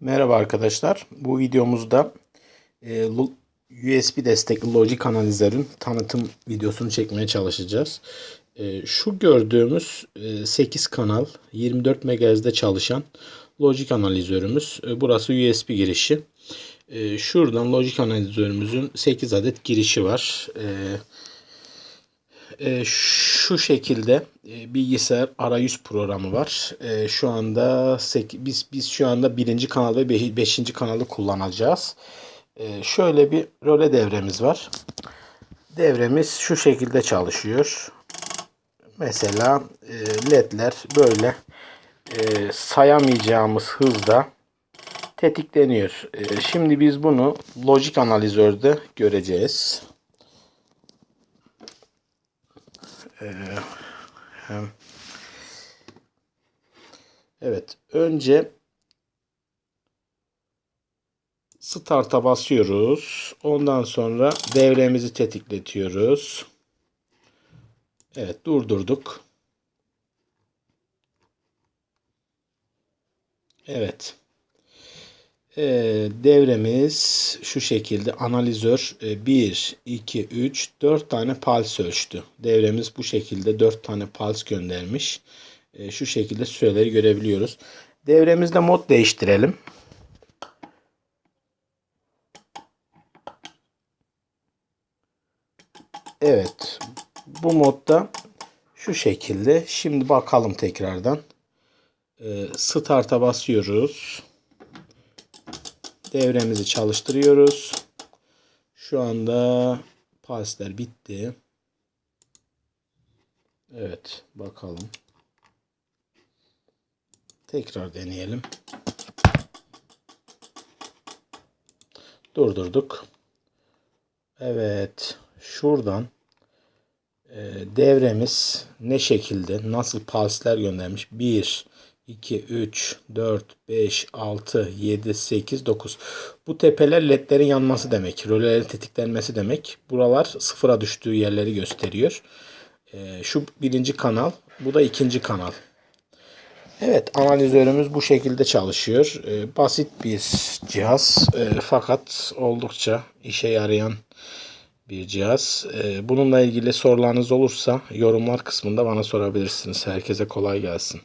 Merhaba arkadaşlar. Bu videomuzda e, USB destekli Logic analizörün tanıtım videosunu çekmeye çalışacağız. E, şu gördüğümüz e, 8 kanal 24 MHz'de çalışan Logic analizörümüz. E, burası USB girişi. E, şuradan Logic analizörümüzün 8 adet girişi var. E, e, şu şekilde e, bilgisayar arayüz programı var. E, şu anda biz biz şu anda birinci kanal ve beş- beşinci kanalı kullanacağız. E, şöyle bir röle devremiz var. Devremiz şu şekilde çalışıyor. Mesela e, ledler böyle e, sayamayacağımız hızda tetikleniyor. E, şimdi biz bunu lojik analizörde göreceğiz. Evet, önce start'a basıyoruz. Ondan sonra devremizi tetikletiyoruz. Evet, durdurduk. Evet. Ee, devremiz şu şekilde analizör 1, 2, 3, 4 tane pals ölçtü. Devremiz bu şekilde 4 tane pals göndermiş. Ee, şu şekilde süreleri görebiliyoruz. Devremizde mod değiştirelim. Evet. Bu modda şu şekilde. Şimdi bakalım tekrardan. Ee, start'a basıyoruz. Devremizi çalıştırıyoruz. Şu anda pasler bitti. Evet, bakalım. Tekrar deneyelim. Durdurduk. Evet, şuradan e, devremiz ne şekilde, nasıl pasler göndermiş? 1, 2, 3, 4, 5, 6, 7, 8, 9. Bu tepeler ledlerin yanması demek. Rölelerin tetiklenmesi demek. Buralar sıfıra düştüğü yerleri gösteriyor. Ee, şu birinci kanal. Bu da ikinci kanal. Evet analizörümüz bu şekilde çalışıyor. Ee, basit bir cihaz. Ee, fakat oldukça işe yarayan bir cihaz. Ee, bununla ilgili sorularınız olursa yorumlar kısmında bana sorabilirsiniz. Herkese kolay gelsin.